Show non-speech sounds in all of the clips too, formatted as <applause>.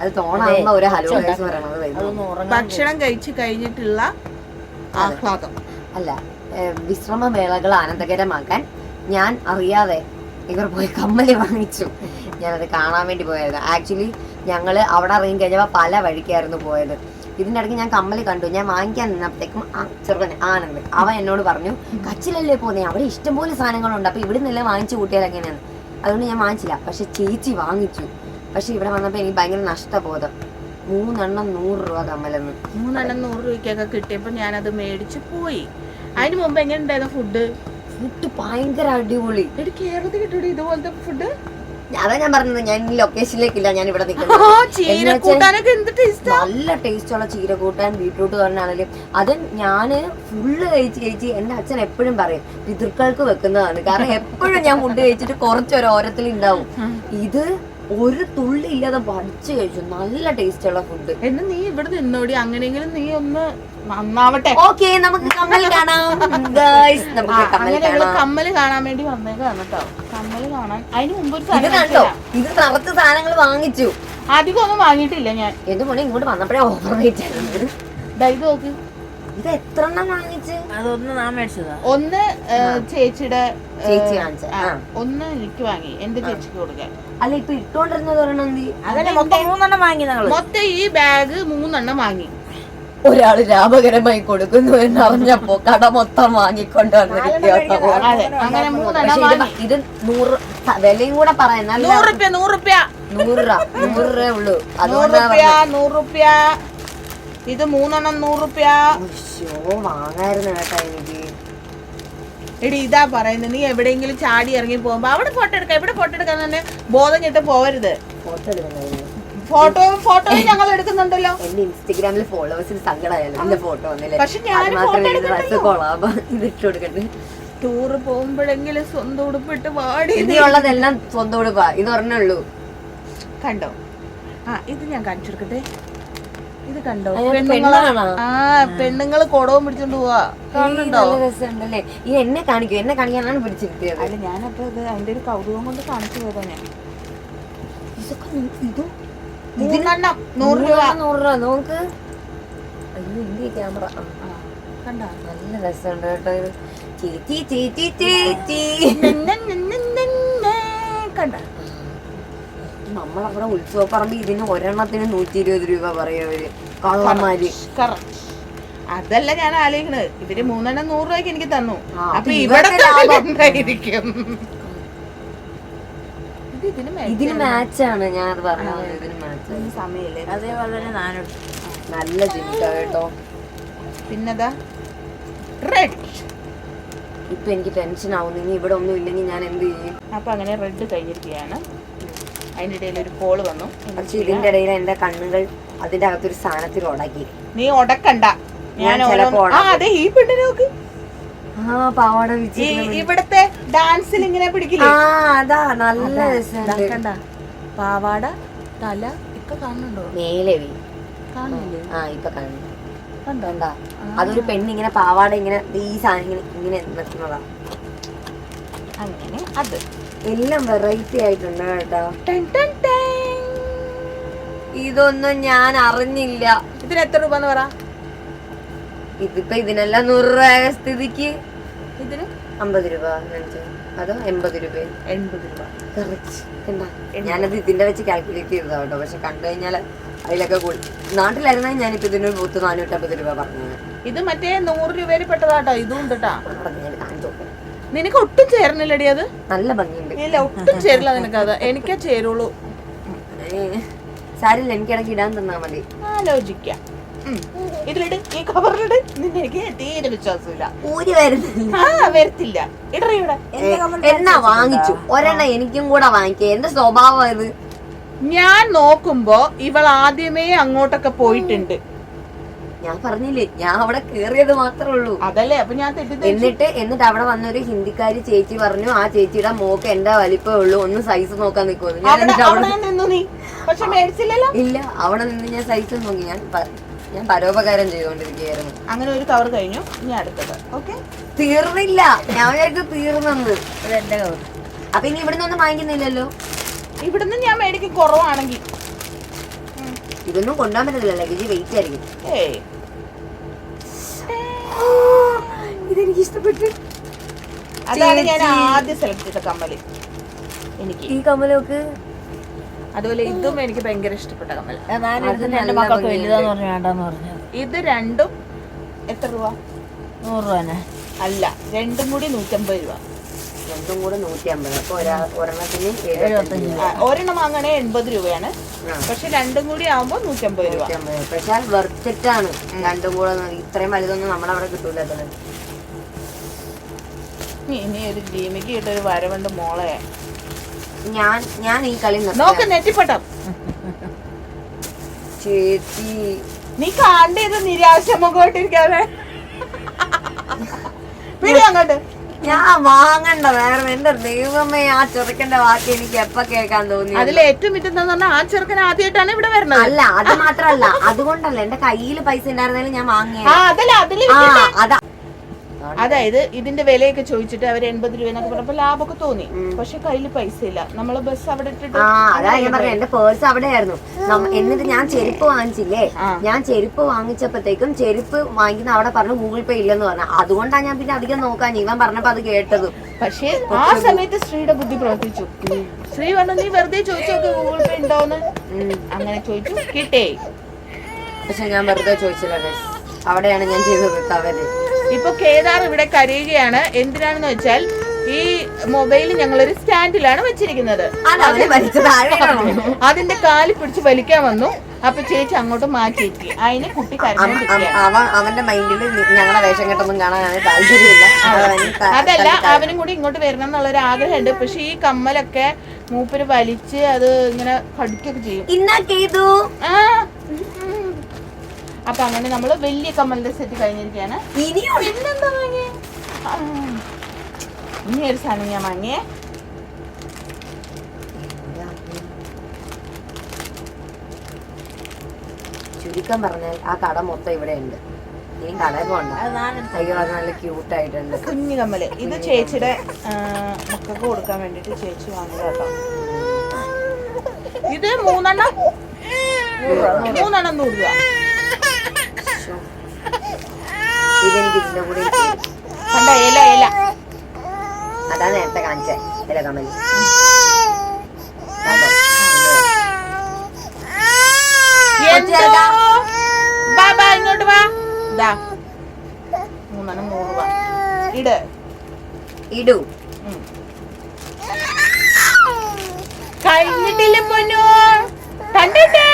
അത് ഒരു hello guys പറയണത് വരുന്നു. അതൊന്ന് ഭക്ഷണം കഴിച്ചു കഴിഞ്ഞിട്ടുള്ള ആഹ്ലാദം. അല്ല വിശ്രമവേളകൾ ആനന്ദകരമാക്കാൻ ഞാൻ അറിയാതെ ഇവർ പോയി കമ്മൽ വാങ്ങിച്ചു. ഞാനത് കാണാൻ വേണ്ടി പോയായിരുന്നു. ആക്ച്വലി ഞങ്ങൾ അവിടെ ഇറങ്ങി കഴിഞ്ഞപ്പോൾ പല വഴിക്കായിരുന്നു പോയത്. ഇതിന്റെ ഇടയ്ക്ക് ഞാൻ കമ്മൽ കണ്ടു. ഞാൻ വാങ്ങിക്കാൻ നിന്നപ്പോഴത്തേക്കും ആ ചെറുക്കൻ ആനന്ദ്. അവൻ എന്നോട് പറഞ്ഞു കച്ചിലല്ലേ പോന്നെ? അവിടെ ഇഷ്ടംപോലെ സാധനങ്ങളുണ്ട്. അപ്പോൾ ഇവിടെ നിന്നല്ലേ വാങ്ങിച്ചു കൂട്ടിയാൽ എങ്ങനെയാണ് അതുകൊണ്ട് ഞാൻ വാങ്ങിച്ചില്ല. പക്ഷെ ചേച്ചി വാങ്ങിച്ചു. പക്ഷെ ഇവിടെ വന്നപ്പോ എനിക്ക് ഭയങ്കര നഷ്ടബോധം. മൂന്നെണ്ണം നൂറ് രൂപ കമ്മലെന്ന് മൂന്നെണ്ണം നൂറ് രൂപയ്ക്കൊക്കെ കിട്ടിയപ്പോ ഞാനത് മേടിച്ച് പോയി. അതിന് മുമ്പ് എങ്ങനെയുണ്ടായിരുന്നു ഫുഡ്? ഫുഡ് ഭയങ്കര അടിപൊളി. എടി കേരളത്തിൽ കിട്ടൂടി ഇതുപോലത്തെ ഫുഡ്? അതാ ഞാൻ പറഞ്ഞത് ഞാൻ ഈ ലൊക്കേഷനിലേക്കില്ല ഞാൻ ഇവിടെ നല്ല ടേസ്റ്റ് ഉള്ള ചീര കൂട്ടാൻ ബീട്രൂട്ട് തോരനാണെങ്കിലും അത് ഞാൻ ഫുള്ള് കഴിച്ച് കഴിച്ച് എന്റെ അച്ഛൻ എപ്പോഴും പറയും പിതൃക്കൾക്ക് വെക്കുന്നതാണ്. കാരണം എപ്പോഴും ഞാൻ ഫുഡ് കഴിച്ചിട്ട് കുറച്ചൊരു ഓരത്തിൽ ഉണ്ടാവും ഇത് ഒരു തുള്ളി ഇല്ലാതെ വടിച്ചു കഴിച്ചു. നല്ല ടേസ്റ്റ് ഉള്ള ഫുഡ് എന്നാ നീ ഇവിടെ നിന്നോടി. അങ്ങനെയെങ്കിലും നീ ഒന്ന് നന്നാവട്ടെ. ഓക്കെ നമുക്ക് കമ്മൽ കാണാം. ഗൈസ് നമുക്ക് കമ്മൽ അങ്ങനെ ഇവൾ കാണാം. കമ്മൽ കാണാൻ വേണ്ടി വന്നേക്കാണ് കേട്ടോ കമ്മൽ കാണാൻ. അതിന് മുമ്പ് ഒരു ഇത് സാധനം കണ്ടോ. ഇത് നിറച്ച് സാധനങ്ങൾ വാങ്ങിച്ചു. അധികം ഒന്നും വാങ്ങിയിട്ടില്ല ഞാൻ. എന്റെ മോനെ ഇങ്ങോട്ട് വന്നപ്പോഴേ ഓവർ വെയിറ്റ് ആയിരുന്നു. ദാ ഇത് നോക്ക്. ഇത് എത്ര എണ്ണം വാങ്ങിച്ച്? അതൊന്ന് നാം മേടിച്ചതാ. ഒന്ന് ചേച്ചിയുടെ ചേച്ചി വാങ്ങിച്ച. ഒന്ന് എനിക്ക് വാങ്ങി എന്റെ ചേച്ചിക്ക് കൊടുക്കാൻ. അല്ല ഇപ്പൊ ഇട്ടോണ്ടിരുന്നത് ഒരെണ്ണം എന്തി? മൊത്തം മൂന്നെണ്ണം വാങ്ങി ഞങ്ങൾ. മൊത്തം ഈ ബാഗ് മൂന്നെണ്ണം വാങ്ങി. ഒരാൾ ലാഭകരമായി കൊടുക്കുന്നു എന്ന് അറിഞ്ഞപ്പോ കട മൊത്തം വാങ്ങിക്കൊണ്ട് വന്നിരിക്കുകയാണ്. ഇത് നൂറ് വിലയും കൂടെ പറയാം. നൂറ് റുപ്യ നൂറ് രൂപ നൂറ് രൂപ ഉള്ളൂ. നൂറ് രൂപ നൂറ് റുപ്യ. ഇത് മൂന്നെണ്ണം നൂറ് റുപ്യ ഉശ്ശോ, വാങ്ങായിരുന്നു കേട്ടാ എനിക്ക്. എടി ഇതാ പറയുന്നത് നീ എവിടെയെങ്കിലും ചാടി ഇറങ്ങി പോകുമ്പോ അവിടെ ഫോട്ടോ എടുക്ക ഇവിടെ ഫോട്ടോ എടുക്കാൻ തന്നെ ബോധം ഞെട്ട് പോവരുത്. ഫോട്ടോ ഫോട്ടോ ഞങ്ങൾ എടുക്കുന്നുണ്ടല്ലോ. എന്റെ ഇൻസ്റ്റഗ്രാമിൽ ഫോളോവേഴ്സിന് സങ്കടമായല്ലോ എന്റെ ഫോട്ടോ പക്ഷെ ഞാൻ ടൂറ് പോകുമ്പോഴെങ്കിലും സ്വന്തം ഉടുപ്പിട്ട് വാടി. ഇനിയുള്ളതെല്ലാം സ്വന്തം ഉടുപ്പാ. ഇത് ഒരെണ്ണുള്ളൂ കണ്ടോ? ആ ഇത് ഞാൻ കാണിച്ചു കൊടുക്കട്ടെ. ഇത് കണ്ടോ? പെണ്ണാണോ? ആ പെണ്ണുങ്ങൾ കൊടവും പിടിച്ചോണ്ട് പോവാ. കാണുന്നുണ്ടോ? രസമുണ്ടല്ലേ? ഈ എന്നെ കാണിക്കും എന്നെ കാണിക്കാനാണ് പിടിച്ചിരുത്തിയത്. അല്ല ഞാനപ്പോ ഇത് അതിന്റെ ഒരു കൗതുകം കൊണ്ട് കാണിച്ചു പോയതാ ഞാൻ. ഇതൊക്കെ ഇത് മൂന്നെണ്ണം നൂറ് രൂപ. നൂറ് രൂപ. നോക്ക്. അയ്യോ ഇന്ത്യ ക്യാമറ? കണ്ടോ? നല്ല രസമുണ്ട് കേട്ടോ ഇത്. ചേച്ചി ചേച്ചി ചേച്ചി കണ്ട? നമ്മളവിടെ ഉത്സവ പറമ്പ് ഇതിന് ഒരെണ്ണത്തിന് നൂറ്റി ഇരുപത് രൂപ പറയവര് അവർ. കള്ളന്മാര്. അതല്ല ഞാൻ ആലോചിക്കണത്. ഇവർ മൂന്നെണ്ണം നൂറ് രൂപയ്ക്ക് എനിക്ക് തന്നു. അപ്പൊ ഇവിടെ എന്തായിരിക്കും ഇതിന് മാച്ചാണ് ഞാൻ അത് പറഞ്ഞത്. ഇതിന് മാച്ച് നല്ല കേട്ടോ. പിന്നെതാ റെഡ് ഇപ്പൊ എനിക്ക് ടെൻഷൻ ആവുന്നു. ഇനി ഇവിടെ ഒന്നും ഇല്ലെങ്കിൽ ഞാൻ എന്ത് ചെയ്യും? അപ്പൊ അങ്ങനെ റെഡ് കഴിഞ്ഞിരിക്കുകയാണ്. അതിന്റെ ഇടയിൽ ഒരു കോൾ വന്നു. പക്ഷെ ഇതിന്റെ ഇടയിൽ എന്റെ കണ്ണുകൾ അതിന്റെ അകത്തൊരു സ്ഥാനത്തിൽ ഉടക്കി നീ ഉടക്കണ്ട. ഞാൻ ആ അതെ ഈ പെണ്ണിനെ നോക്ക്. ആ പാവാട ഇവിടത്തെ ഡാൻസിൽ ഇങ്ങനെ പിടിക്കില്ലേ? ആ അതാ നല്ല കണ്ട പാവാട തല ഇപ്പൊ കാണുന്നുണ്ടോ? മേലെ വീ. കാണുന്നില്ലേ? ആ ഇപ്പൊ കാണുന്നു. കണ്ടോ? കണ്ടാ? അതൊരു പെണ്ണിങ്ങനെ പാവാട ഇങ്ങനെ ഈ സാധനം ഇങ്ങനെ ഇങ്ങനെ നിൽക്കുന്നതാ അങ്ങനെ അത്. എല്ലാം വെറൈറ്റി ആയിട്ടുണ്ട് കേട്ടോ. ഇതൊന്നും ഞാൻ അറിഞ്ഞില്ല. ഇതിന് എത്ര രൂപ എന്ന് പറ? ഇതിപ്പോ ഇതിനെല്ലാം നൂറ് രൂപ സ്ഥിതിക്ക്. ഇതിന്? അമ്പത് രൂപ. അതോ എൺപത് രൂപ എൺപത് രൂപ. ഞാനത് ഇതിന്റെ വെച്ച് കാൽക്കുലേറ്റ് ചെയ്തതാ കേട്ടോ. പക്ഷെ കണ്ടു കഴിഞ്ഞാൽ അതിലൊക്കെ കൂടി നാട്ടിലായിരുന്നെങ്കിൽ ഞാനിപ്പോ ഇതിന് പത്ത് നാനൂറ്റമ്പത് രൂപ പറഞ്ഞത്. ഇത് മറ്റേ നൂറ് രൂപയിൽ പെട്ടതാട്ടോ ഇതും ഉണ്ട് ട്ടാ അവിടെ ഞാൻ കാണിച്ചു നോക്കാം. നിനക്ക് ഒട്ടും ചേരണില്ലടി അത്? നല്ല ഭംഗിയുണ്ട്. ഇല്ല ഒട്ടും ചേരില്ല നിനക്ക് അത് എനിക്കേ ചേരുള്ളൂ. സാരില്ല എനിക്ക് ഇടയ്ക്ക് ഇടാൻ തന്നാ മതി. ആലോചിക്കാം. ഇതിലിട് ഈ കവറിലിട്. നിന്നെ എനിക്ക് തീരെ വിശ്വാസമില്ല. ഊരി വരുന്നില്ല. ആ വരത്തില്ല. ഇടറി ഇവിടെ. എന്നാ വാങ്ങിച്ചു? ഒരെണ്ണ എനിക്കും കൂടെ വാങ്ങിക്കുക എന്റെ സ്വഭാവം ഇത് ഞാൻ നോക്കുമ്പോ ഇവൾ ആദ്യമേ അങ്ങോട്ടൊക്കെ പോയിട്ടുണ്ട്. ഞാൻ പറഞ്ഞില്ലേ ഞാൻ അവിടെ കേറിയത് മാത്രമേ ഉള്ളൂ. അതല്ലേ അപ്പൊ ഞാൻ എന്നിട്ട് എന്നിട്ട് അവിടെ വന്നൊരു ഹിന്ദിക്കാരി ചേച്ചി പറഞ്ഞു ആ ചേച്ചിയുടെ മോക്ക് എന്റെ വലിപ്പേ ഉള്ളൂ ഒന്ന് സൈസ് നോക്കാൻ നിൽക്കുമെന്ന് ഞാൻ എന്നിട്ട് അവിടെ ഇല്ല അവിടെ നിന്ന് ഞാൻ സൈസ് നോക്കി. ഞാൻ ഞാൻ പരോപകാരം ചെയ്തുകൊണ്ടിരിക്കുകയായിരുന്നു. അങ്ങനെ ഒരു കവർ കഴിഞ്ഞു. ഇനി അടുത്തത്. ഓക്കെ തീർന്നില്ല. ഞാൻ വിചാരിച്ചു തീർന്നെന്ന് ഇത് കവർ അപ്പൊ ഇനി ഇവിടുന്ന് ഒന്നും വാങ്ങിക്കുന്നില്ലല്ലോ. ഇവിടുന്ന് ഞാൻ മേടിക്കും കുറവാണെങ്കിൽ. ഇതൊന്നും കൊണ്ടുപോകാൻ പറ്റത്തില്ല ലഗേജ് വെയിറ്റ് ആയിരിക്കും ഏയ്. ഇതെനിക്ക് ഇഷ്ടപ്പെട്ടു. അതാണ് ഞാൻ ആദ്യം സെലക്ട് ചെയ്ത കമ്മൽ. എനിക്ക്. ഈ കമ്മലൊക്കെ അതുപോലെ ഇതും എനിക്ക് ഭയങ്കര ഇഷ്ടപ്പെട്ട കമ്മൽ ഞാൻ മക്കൾക്ക്. വലുതാന്ന് പറഞ്ഞു വേണ്ടെന്ന് പറഞ്ഞു ഇത് രണ്ടും എത്ര രൂപ? നൂറ് രൂപ അല്ല രണ്ടും കൂടി നൂറ്റമ്പത് രൂപ. രണ്ടും കൂടെ നൂറ്റി അമ്പത് അപ്പൊ ഒരാ ഒരെണ്ണത്തിന് ഒരെണ്ണം വാങ്ങണേ എൺപത് രൂപയാണ്. പക്ഷെ രണ്ടും കൂടി ആവുമ്പോ നൂറ്റമ്പത് രൂപ. പക്ഷെ അത് വെർത്തിട്ടാണ് രണ്ടും കൂടെ ഇത്രയും വലുതൊന്നും നമ്മളവിടെ കിട്ടൂല ഇനി- ഇനി ഒരു ജീമിക്ക് കിട്ടൊരു വരവുണ്ട് മോളെ. ഞാൻ ഞാൻ ഈ കളി. നോക്ക് നെറ്റിപ്പട്ടം. ചേച്ചി. നീ കാണ്ടത് നിരാശ മുഖമായിട്ടിരിക്കാതെ. <laughs> പിടി അങ്ങോട്ട്. ഞാൻ വാങ്ങണ്ട വേറെ എന്റെ ദൈവമേ ആ ചെറുക്കന്റെ വാക്ക് എനിക്ക് എപ്പ കേൾക്കാൻ തോന്നി അതിൽ ഏറ്റവും മിറ്റെന്ന് പറഞ്ഞാൽ ആ ചെറുക്കൻ ആദ്യമായിട്ടാണ് ഇവിടെ വരുന്നത്. അല്ല അത് മാത്രല്ല അതുകൊണ്ടല്ല എന്റെ കയ്യിൽ പൈസ ഉണ്ടായിരുന്നാലും ഞാൻ വാങ്ങിയത്. അതല്ല അതാ അതായത് ഇതിന്റെ വിലയൊക്കെ ചോദിച്ചിട്ട് അവർ എൺപത് രൂപ എന്നൊക്കെ പറഞ്ഞപ്പോ ലാഭമൊക്കെ തോന്നി. പക്ഷെ കയ്യിൽ പൈസ ഇല്ല നമ്മൾ ബസ് അവിടെ ഇട്ടിട്ട് അതാ ഞാൻ എന്റെ പേഴ്സ് അവിടെ ആയിരുന്നു എന്നിട്ട് ഞാൻ ചെരുപ്പ് വാങ്ങിച്ചില്ലേ? ഞാൻ ചെരുപ്പ് വാങ്ങിച്ചപ്പോഴത്തേക്കും ചെരുപ്പ് വാങ്ങിക്കുന്ന അവിടെ പറഞ്ഞു ഗൂഗിൾ പേ ഇല്ലെന്ന് പറഞ്ഞു. അതുകൊണ്ടാണ് ഞാൻ പിന്നെ അധികം നോക്കാൻ ഇവൻ പറഞ്ഞപ്പോ അത് കേട്ടതും. പക്ഷെ ആ സമയത്ത് സ്ത്രീയുടെ ബുദ്ധി പ്രവർത്തിച്ചു. സ്ത്രീ പറഞ്ഞു നീ വെറുതെ ചോദിച്ചു ഗൂഗിൾ പേ ഉണ്ടോന്ന്? അങ്ങനെ ചോദിച്ചു കിട്ടേ. പക്ഷെ ഞാൻ വെറുതെ ചോദിച്ചില്ല. അവിടെയാണ് ഞാൻ ചെയ്തത് തവര്. ഇപ്പൊ കേദാർ ഇവിടെ കരയുകയാണ്. എന്തിനാണെന്ന് വെച്ചാൽ ഈ മൊബൈൽ ഞങ്ങളൊരു സ്റ്റാൻഡിലാണ് വെച്ചിരിക്കുന്നത്. അതിന്റെ കാൽ പിടിച്ച് വലിക്കാൻ വന്നു. അപ്പൊ ചേച്ചി അങ്ങോട്ട് മാറ്റിയിട്ട് അതിന് കുട്ടി അവൻ അവന്റെ മൈൻഡിൽ ഞങ്ങളുടെ വേഷം കെട്ടൊന്നും കാണാൻ താല്പര്യമില്ല. അതല്ല അവനും കൂടി ഇങ്ങോട്ട് വരണം എന്നുള്ള എന്നുള്ളൊരു ആഗ്രഹമുണ്ട് പക്ഷെ ഈ കമ്മലൊക്കെ മൂപ്പര് വലിച്ച് അത് ഇങ്ങനെ കടിക്കൊക്കെ ചെയ്യും. ഇന്നാ ചെയ്തു ആ ഉം. അപ്പൊ അങ്ങനെ നമ്മൾ വലിയ കമ്മലിന്റെ സെറ്റ് കഴിഞ്ഞിരിക്കുകയാണ്. ഇനിയും? പിന്നെന്താ വാങ്ങിയേ? ആ. ഇനി ഒരു സാധനം ഞാൻ വാങ്ങിയേ. ചുരുക്കം പറഞ്ഞാൽ ആ കട മൊത്തം ഇവിടെ ഉണ്ട്. അയ്യോ അത് നല്ല ക്യൂട്ട് ആയിട്ടുണ്ട്. കുഞ്ഞു കമ്മൽ. ഇത് ചേച്ചിയുടെ മക്കൾക്ക് കൊടുക്കാൻ വേണ്ടിട്ട് ചേച്ചി വാങ്ങിയതാട്ടോ. ഇത് മൂന്നെണ്ണം. മൂന്നെണ്ണം നൂറ് രൂപ. ഇതെനിക്ക് ഇതിന്റെ കൂടെ കണ്ട ഇല ഇല. അതാ നേരത്തെ കാണിച്ചേ ഇല കമലി ഇങ്ങോട്ട് വാ. ഇതാ മൂന്നെണ്ണം മൂന്ന് വാ. ഇട്. ഇടൂ. കഴിഞ്ഞിട്ടില്ല പൊന്നു. കണ്ടിട്ടേ.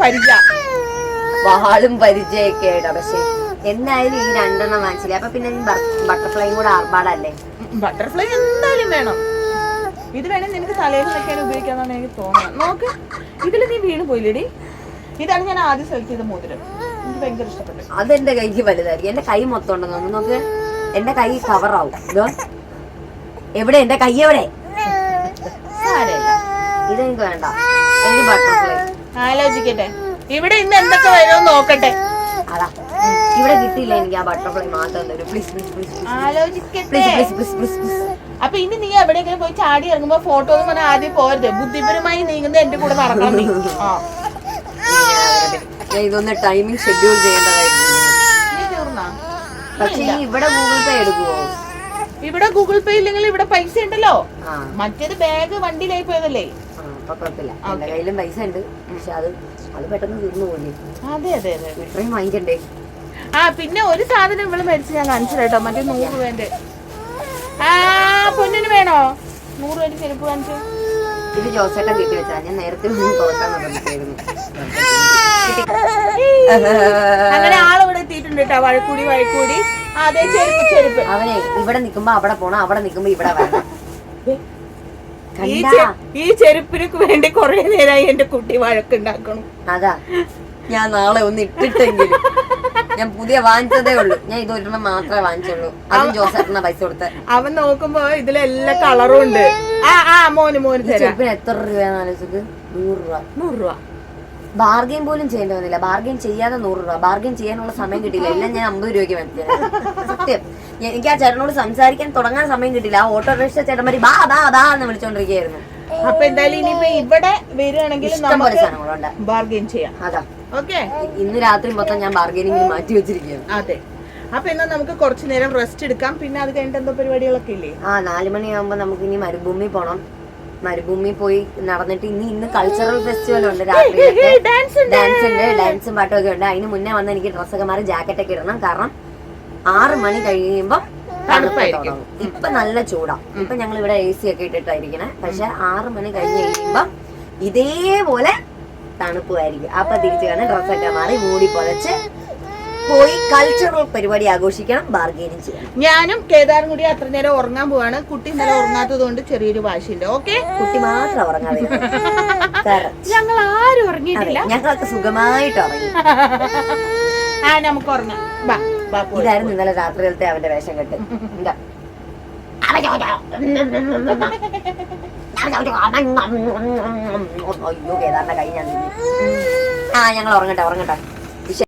പരിചയ. വാളും പരിചയൊക്കെ ആയിട്ടാ പക്ഷെ. എന്തായാലും ഈ രണ്ടെണ്ണം വാങ്ങിച്ചില്ലേ? അപ്പൊ പിന്നെ ബട്ടർഫ്ലൈയും കൂടെ ആർഭാടല്ലേ? ബട്ടർഫ്ലൈ എന്തായാലും വേണം. ഇത് വേണേ നിനക്ക് തലയിൽ വെക്കാൻ ഉപയോഗിക്കാന്നാണ് എനിക്ക് തോന്നുന്നത്. നോക്ക് ഇതിൽ നീ വീണ് പോയില്ലേടി? ഇതാണ് ഞാൻ ആദ്യം സെലക്ട് ചെയ്ത മോതിരം. എനിക്ക് ഭയങ്കര ഇഷ്ടപ്പെട്ടു. അതെന്റെ കൈക്ക് വലുതായിരിക്കും. എന്റെ കൈ മൊത്തം ഉണ്ടെന്ന് തോന്നുന്നു. നോക്ക് എന്റെ കൈ കവറാവും എവിടെ? എന്റെ കൈ എവിടെ? ഇതെനിക്ക് വേണ്ട. എനിക്ക് ബട്ടർഫ്ലൈ ആലോചിക്കട്ടെ. ഇവിടെ ഇന്ന് എന്തൊക്കെ വരുമെന്ന് നോക്കട്ടെ. അതാ. ഇവിടെ കിട്ടിയില്ല എനിക്ക് ആ ബട്ടർഫ്ലൈ മാത്രം തരൂ പ്ലീസ് പ്ലീസ് പ്ലീസ് ആലോചിക്കട്ടെ. പ്ലീസ് പ്ലീസ് പ്ലീസ് പ്ലീസ് അപ്പൊ ഇനി നീ എവിടെയെങ്കിലും പോയി ചാടി ഇറങ്ങുമ്പോ ഫോട്ടോ എന്ന് പറഞ്ഞാൽ ആദ്യം പോരുത് ബുദ്ധിപരമായി നീങ്ങുന്നത് എന്റെ കൂടെ നടക്കണം നീ. ആ. ഞാൻ ഇതൊന്ന് ടൈമിംഗ് ഷെഡ്യൂൾ ചെയ്യേണ്ടതായിരുന്നു. നീ തീർന്നാ? പക്ഷേ ഇനി ഇവിടെ ഗൂഗിൾ പേ എടുക്കുവോ? ഇവിടെ ഗൂഗിൾ പേ ഇല്ലെങ്കിൽ ഇവിടെ പൈസ ഉണ്ടല്ലോ. ആ. മറ്റേത് ബാഗ് വണ്ടിയിലായി പോയതല്ലേ? ആ, അപ്പൊ കുഴപ്പമില്ല. എന്റെ കയ്യിലും പൈസ ഉണ്ട്. പക്ഷെ അത് അത് പെട്ടെന്ന് തീർന്നു പോലെ അതെ അതെ അതെ അതെ. ഇത്രയും വാങ്ങിക്കണ്ടേ? ആ പിന്നെ ഒരു സാധനം ഇവൾ മേടിച്ച് ഞാൻ കാണിച്ചു കേട്ടോ മറ്റേ നൂറ് രൂപേന്റെ ആ പൊന്നിന് വേണോ? നൂറ് രൂപ ചെരുപ്പ് കാണിച്ചു ഇത് ജോസേട്ടൻ കിട്ടി വെച്ചാ. ഞാൻ നേരത്തെ അങ്ങനെ ആളിവിടെ എത്തിയിട്ടുണ്ട് കേട്ടോ. വഴക്കൂടി വഴക്കൂടി. അതെ ചെരുപ്പ് ചെരുപ്പ്. അവനെ ഇവിടെ നിക്കുമ്പോ അവിടെ പോണം അവിടെ നിക്കുമ്പോ ഇവിടെ വരണം. ഈ ചെരുപ്പിന് വേണ്ടി കൊറേ നേരമായി എന്റെ കുട്ടി വഴക്കുണ്ടാക്കണം. അതാ. ഞാൻ നാളെ ഒന്ന് ഇട്ടിട്ടെങ്കിലും ഞാൻ പുതിയ വാങ്ങിച്ചതേ ഉള്ളൂ. ഞാൻ ഇത് ഒരെണ്ണം മാത്രമേ വാങ്ങിച്ചുള്ളൂ. അതും ജോസേട്ടന പൈസ കൊടുത്ത്. അവൻ നോക്കുമ്പോ ഇതിലെല്ലാ കളറും ഉണ്ട്. ആ ആ മോന് മോന് ഈ തരാം. ചെരുപ്പിന് എത്ര രൂപയാണ് ആലോചിച്ചത് നൂറ് രൂപ നൂറ് രൂപ ബാർഗെയിൻ പോലും ചെയ്യേണ്ടി വന്നില്ല. ബാർഗെയിൻ ചെയ്യാതെ നൂറ് രൂപ ബാർഗെയിൻ ചെയ്യാനുള്ള സമയം കിട്ടിയില്ല. എല്ലാം ഞാൻ അമ്പത് രൂപയ്ക്ക് വാങ്ങിച്ചത് സത്യം. എനിക്ക് ആ ചേട്ടനോട് സംസാരിക്കാൻ തുടങ്ങാൻ സമയം കിട്ടില്ല ആ ഓട്ടോറിക്ഷ ചേട്ടന്മാർ ബാ ബാ ബാ എന്ന് വിളിച്ചോണ്ടിരിക്കുകയായിരുന്നു. അപ്പൊ എന്തായാലും ഇനിയിപ്പോ ഇവിടെ വരികയാണെങ്കിൽ നമുക്ക് സാധനങ്ങളുണ്ട്. ബാർഗെയിൻ ചെയ്യാം. അതാ. ഓക്കെ ഇന്ന് രാത്രി മൊത്തം ഞാൻ ബാർഗെയിനിങ് മാറ്റി വെച്ചിരിക്കുകയാണ്. അതെ. അപ്പൊ എന്നാ നമുക്ക് കുറച്ചു നേരം റെസ്റ്റ് എടുക്കാം. പിന്നെ അത് കഴിഞ്ഞിട്ട് എന്തോ പരിപാടികളൊക്കെ ഇല്ലേ? ആ നാല് മണിയാകുമ്പോ നമുക്ക് ഇനി മരുഭൂമി പോണം. മരുഭൂമി പോയി നടന്നിട്ട് ഇനി ഇന്ന് കൾച്ചറൽ ഫെസ്റ്റിവൽ ഉണ്ട് രാത്രി ഡാൻസ് ഉണ്ട്. ഡാൻസും പാട്ടും ഒക്കെ ഉണ്ട്. അതിന് മുന്നേ വന്ന് എനിക്ക് ഡ്രസ്സൊക്കെ മാറി ജാക്കറ്റ് ഒക്കെ ഇടണം. കാരണം ആറ് മണി കഴിയുമ്പോ തണുപ്പായിരിക്കും. ഇപ്പൊ നല്ല ചൂടാ. ഇപ്പൊ ഞങ്ങൾ ഇവിടെ എ സി ഒക്കെ ഇട്ടിട്ടായിരിക്കണേ. പക്ഷെ ആറ് മണി കഴിഞ്ഞ് കഴിയുമ്പോ ഇതേപോലെ തണുപ്പുമായിരിക്കും. അപ്പൊ തിരിച്ചു കാണാൻ ഡ്രസ്സൊക്കെ മാറി മൂടി പൊതച്ച് പോയി കൾച്ചറൽ പരിപാടി ആഘോഷിക്കണം ബാർഗെയിനിങ് ചെയ്യണം. ഞാനും കേദാറും കൂടി അത്ര നേരം ഉറങ്ങാൻ പോവാണ്. കുട്ടി ഇന്നലെ ഉറങ്ങാത്തത് കൊണ്ട് ചെറിയൊരു വാശിയുണ്ട്. ഓക്കെ? കുട്ടി മാത്രം ഉറങ്ങാതെ ഞങ്ങൾ ആരും ഉറങ്ങിയിട്ടില്ല. ഞങ്ങളൊക്കെ സുഖമായിട്ട് ഉറങ്ങി. ആ നമുക്ക് ഉറങ്ങാം. ബാ. ഇതായിരുന്നു ഇന്നലെ രാത്രിയിലത്തെ അവന്റെ വേഷം കെട്ട്. എന്താ അയ്യോ കേദാറിന്റെ കൈ ഞാൻ. ആ ഞങ്ങൾ ഉറങ്ങട്ടെ ഉറങ്ങട്ടെ.